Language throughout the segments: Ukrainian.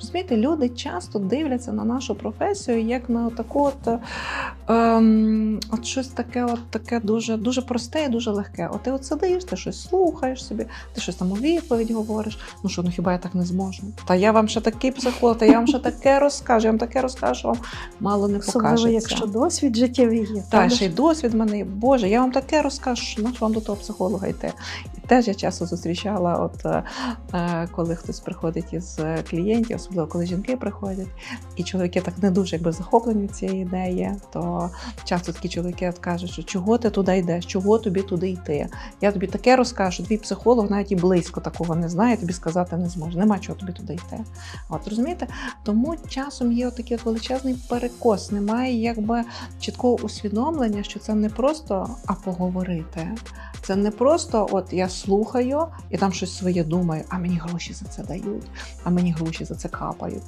Розумієте, люди часто дивляться на нашу професію як на таку от, ем, от щось таке, от таке дуже, дуже просте і дуже легке. От ти от сидиш, ти щось слухаєш собі, ти щось там у відповідь говориш. Ну що, ну хіба я так не зможу? Та я вам ще такий психолог, та я вам ще таке розкажу, я вам таке розкажу, що вам мало не Особливо, покажеться. якщо досвід життєвий є. Та правда ще й досвід мене. Боже, я вам таке розкажу, що ну, вам до того психолога йти. Теж я часто зустрічала, от е, е, коли хтось приходить із е, клієнтів, особливо коли жінки приходять, і чоловіки так не дуже якби захоплені від цієї ідеї, то часто такі чоловіки кажуть, що чого ти туди йдеш, чого тобі туди йти. Я тобі таке розкажу, що твій психолог навіть і близько такого не знає, тобі сказати не зможе. Нема чого тобі туди йти. От розумієте? Тому часом є такий от величезний перекос, немає якби чіткого усвідомлення, що це не просто а поговорити. Це не просто от я слухаю і там щось своє думаю, а мені гроші за це дають, а мені гроші за це капають.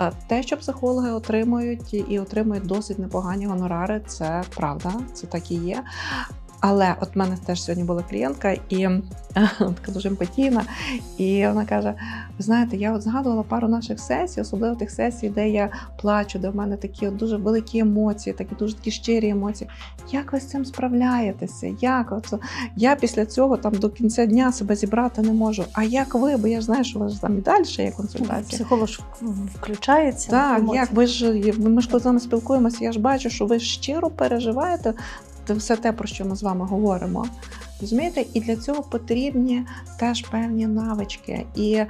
Е, Те, що психологи отримують і- і отримують досить непогані гонорари, це правда, це так і є. Але от в мене теж сьогодні була клієнтка, і така дуже емпатійна, і вона каже: ви знаєте, я от згадувала пару наших сесій, особливо тих сесій, де я плачу, де в мене такі от дуже великі емоції, такі дуже такі щирі емоції. Як ви з цим справляєтеся? Як от я після цього там до кінця дня себе зібрати не можу? А як ви? Бо я ж знаю, що у вас там і далі є консультація. Психолог ж включається. Так, як ви ж ми ж коли з вами спілкуємося, я ж бачу, що ви щиро переживаєте те все те, про що ми з вами говоримо. Розумієте, і для цього потрібні теж певні навички. І е,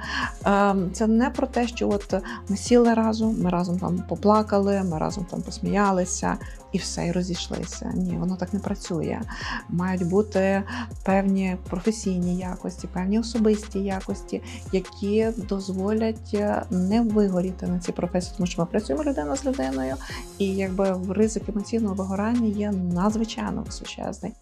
це не про те, що от ми сіли разом, ми разом там поплакали, ми разом там посміялися і все, і розійшлися. Ні, воно так не працює. Мають бути певні професійні якості, певні особисті якості, які дозволять е, не вигоріти на цій професії, тому що ми працюємо людина з людиною, і якби ризик емоційного вигорання є надзвичайно височезний.